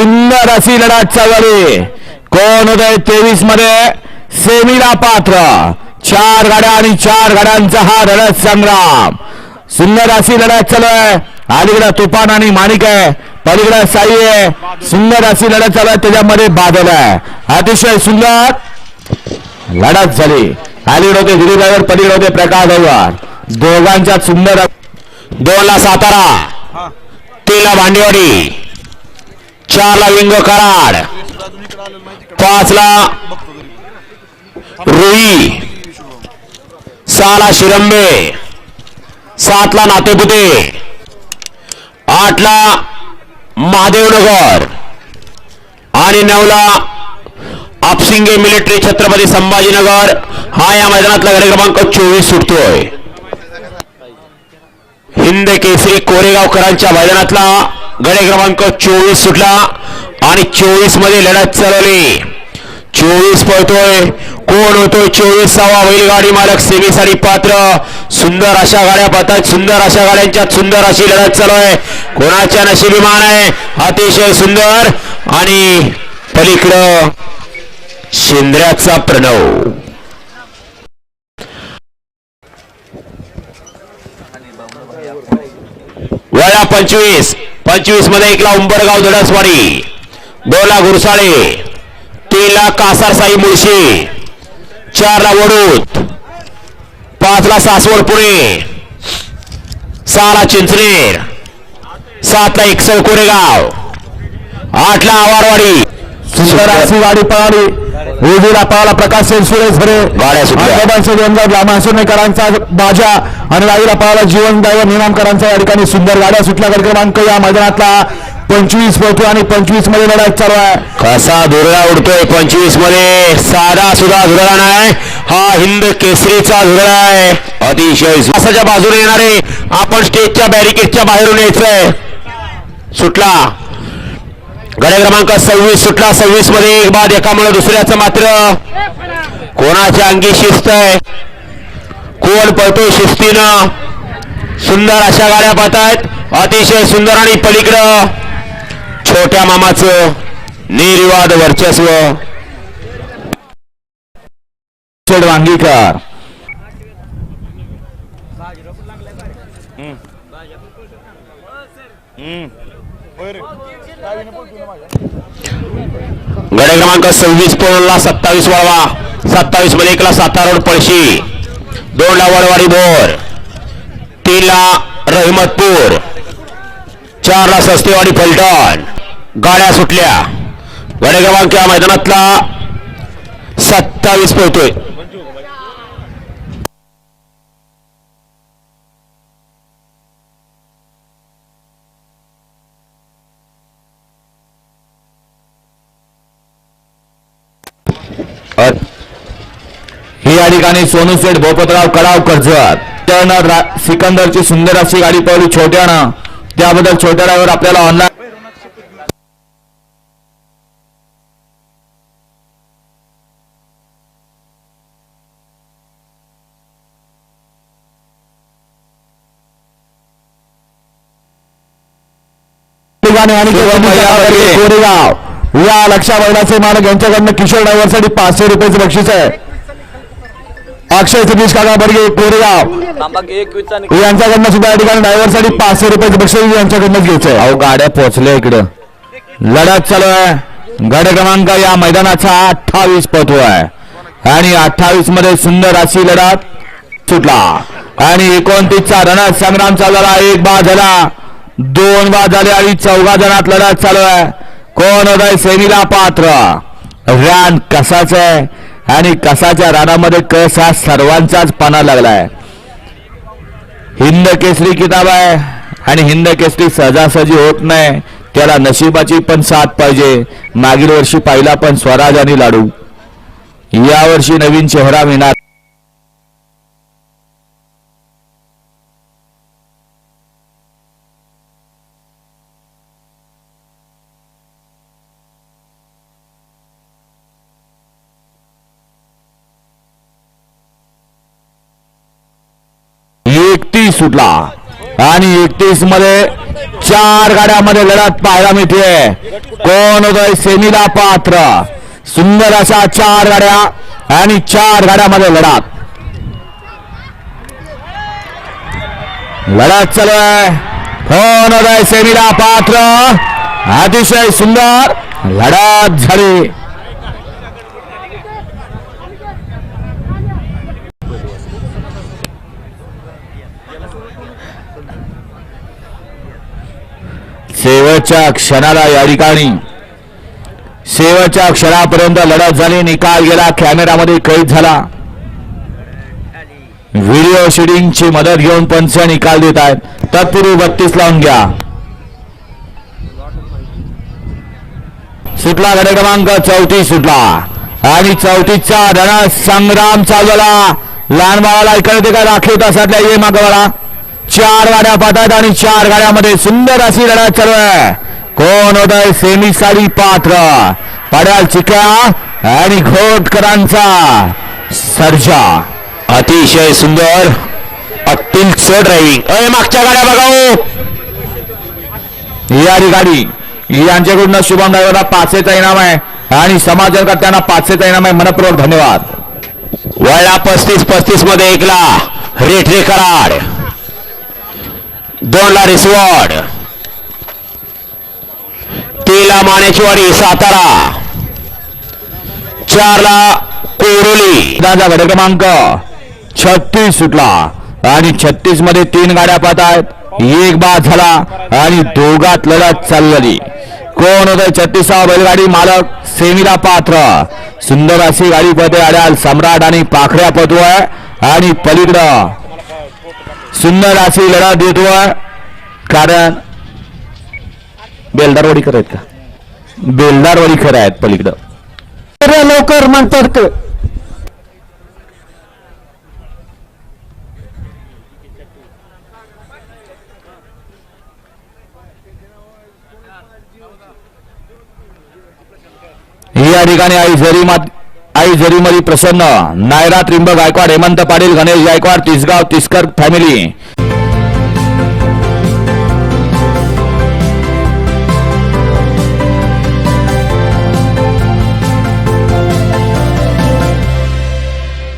सुंदर अशी लढत चालली कोण होते तेवीसमध्ये सेमीला पात्र. चार गाड्या आणि चार गाड्यांचा हा लढत संग्राम सुंदर अशी लढत चालू आहे अलीकडे तुफान आणि माणिक आहे पलीकडे साई आहे सुंदर अशी लढत चालू आहे त्याच्यामध्ये बादल आहे अतिशय सुंदर लढत झाली. अलीकडे होते ड्रायव्हर पलीकडे होते प्रकाश ड्रायव्हर दोघांच्या सुंदर दोन ला सातारा. तीन ला भांडेवाडी चार ला विंग कराड. पाच ला रुई. सहा ला शिरंबे. सात ला नातेपुते आठ ला महादेवनगर. आणि नऊला आपसिंगे मिलिटरी छत्रपती संभाजीनगर. हा या मैदानातला गड क्रमांक चोवीस सुटतोय. हिंद केसरी कोरेगावकरांच्या मैदानातला गडे क्रमांक चोवीस सुटला आणि चोवीसमध्ये लढत चालवली चोवीस पळतोय. कोण होतोय चोवीसावा बैलगाडी मालक सेमीसाठी पात्र. सुंदर अशा गाड्या पाहतात. सुंदर अशा गाड्यांच्या सुंदर अशी लढत चालू आहे. कोणाच्या नशिबी मान आहे? अतिशय सुंदर. आणि पलीकडं शेंद्र्याचा प्रणव. वया पंचवीस. पंचवीसमध्ये एकला उंबरगाव धडसवाडी दोला घुरसाळे तीनला कासारसाई मुळशी चारला वडूत पाचला सासवड पुणे सहाला चिंचनेर सातला एकसळ कोरेगाव आठला आवारवाडी. सुंदर गाडी पळाली. उजवीला पळाला प्रकाश सेनसुरे झरे गाड्या सुटल्या. ग्रामसुनेकरांचा बाजा आणि राईला पळाला जीवन ड्रायव्हर निनामकरांचा या ठिकाणी सुंदर गाड्या सुटल्या. गड क्रमांक या मैदानातला पंचवीस पळतो आणि पंचवीसमध्ये लढाई चालू आहे. कसा धुरळा उडतोय पंचवीसमध्ये साधा सुद्धा धुरळा नाही. हा हिंद केसरीचा धुरळा आहे. अतिशय असाच्या बाजूने येणारे. आपण स्टेजच्या बॅरिकेडच्या बाहेरून यायचंय. सुटला. गड्या क्रमांक सव्वीस सुटला. सव्वीसमध्ये एक बाद एकामुळे दुसऱ्याचं मात्र कोणाच्या अंगी शिस्त आहे? कोण पळतो शिस्तीनं? सुंदर अशा गाड्या पाहतायत. अतिशय सुंदर आणि पलीकडं छोट्या मामाचं निर्विवाद वर्चस्व. हम्म वांगीकर. गड क्रमांक सव्वीस पोळला सत्तावीस वळवा. सत्तावीसमध्ये एकला सातारोड पळशी. दोन ला वडवाडी बोर. तीन ला रहिमतपूर. चार ला सस्तेवाडी फलटण. गाड्या सुटल्या. गडे क्रमांक या मैदानातला सत्तावीस पोहतोय ही या ठिकाणी सोनू शेठ भोपतराव कडाव कर्जत. त्यानं सिकंदरची सुंदर अशी गाडी पळवली छोट्यानं. त्याबद्दल छोट्या ड्रायव्हर आपल्याला ऑनलाईन कोरेगाव. या लक्षा बैलाचे मालक यांच्याकडनं किशोर ड्रायव्हरसाठी पाचशे रुपयाचं बक्षीस आहे. अक्षय सतीश काका बर्गे कोरेगाव. यांच्याकडनं सुद्धा या ठिकाणी ड्रायव्हरसाठी पाचशे रुपयाचं बक्षीस यांच्याकडनंच घ्यायचंय. अहो गाड्या पोहोचल्या इकडं. लढत चालू आहे. गड क्रमांक या मैदानाचा अठ्ठावीस पतो आहे आणि अठ्ठावीसमध्ये सुंदर अशी लढत सुटला. आणि एकोणतीसचा रणत संग्राम चालला एक बाद झाला. दोन बाद झाले आणि चौघा जणात लढत चालू आहे. कोण होत आहे सेमीला पात्र? रान कसाच आहे? आणि कसाच्या रानामध्ये कस हा सर्वांचाच पाना लागलाय. हिंद केसरी किताब आहे आणि हिंद केसरी सहजासहजी होत नाही. त्याला नशिबाची पण साथ पाहिजे. मागील वर्षी पाहिला पण स्वराज आणि लाडू. यावर्षी नवीन चेहरा मिळणार एकतीस सुटला. आणि एकतीसमध्ये चार गाड्यामध्ये लढत पाहायला मिळते. कोण होतोय? सेमीला पात्र. सुंदर अशा चार गाड्या आणि चार गाड्यामध्ये लढत. लढत चालू आहे. कोण होतोय? सेमीला पात्र. अतिशय सुंदर लढत झाली. शेवटच्या क्षणाला या ठिकाणी. शेवटच्या क्षणापर्यंत लढत झाली निकाल गेला कॅमेरामध्ये कैद झाला. व्हिडिओ शूटिंगची मदत घेऊन पंच निकाल देत आहेत. तत्पूर्वी बत्तीस लावून घ्या. सुटला गड क्रमांक चौतीस सुटला. आणि चौतीसचा रण संग्राम चालू झाला लहान बाळाला इकडे काय राखीव तासातल्या ये मागवाला चार गाड्या पाहतात आणि चार गाड्यामध्ये सुंदर अशी लढत चालू आहे. कोण होत आहे सेमी साडी पात्र? पड्याल चिक्या आणि घोटकरांचा सर्जा. अतिशय सुंदर अट्टिल ड्रायव्हिंग अय मागच्या गाड्या बघा हो. यारी गाडी. यांच्याकडून शुभम ड्रायव्हरला पाचशेचा इनाम आहे आणि समाजकर्त्यांना पाचशेचा इनाम आहे. मनपूर्वक धन्यवाद. वळला पस्तीस पस्तीसमध्ये एकला. रेट रे कराड. दोनला रिसवड तीनला मानेचवाडी सातारा चारला कोरोली दादा गड क्रमांक छत्तीस सुटला. आणि छत्तीसमध्ये तीन गाड्या पाहत आहेत एक बाद झाला आणि दोघात लढत चालू झाली कोण होत छत्तीसावा बैलगाडी मालक? सेमीला पात्र. सुंदर अशी गाडी पदे अड्याल सम्राट आणि पाखऱ्या पतोय आणि पलीकडं सुंदर अशी लढत देतोय कारण बेलदारवाडी आहेत का? बेलदारवाडी खरं आहेत पलीकडं. लवकर म्हणतात या ठिकाणी आई जरी मात आई जरीमरी प्रसन्न. नायरा त्रिंब गायकवाड हेमंत पाटील गणेश गायकवाड तिसगाव तिसकर फॅमिली.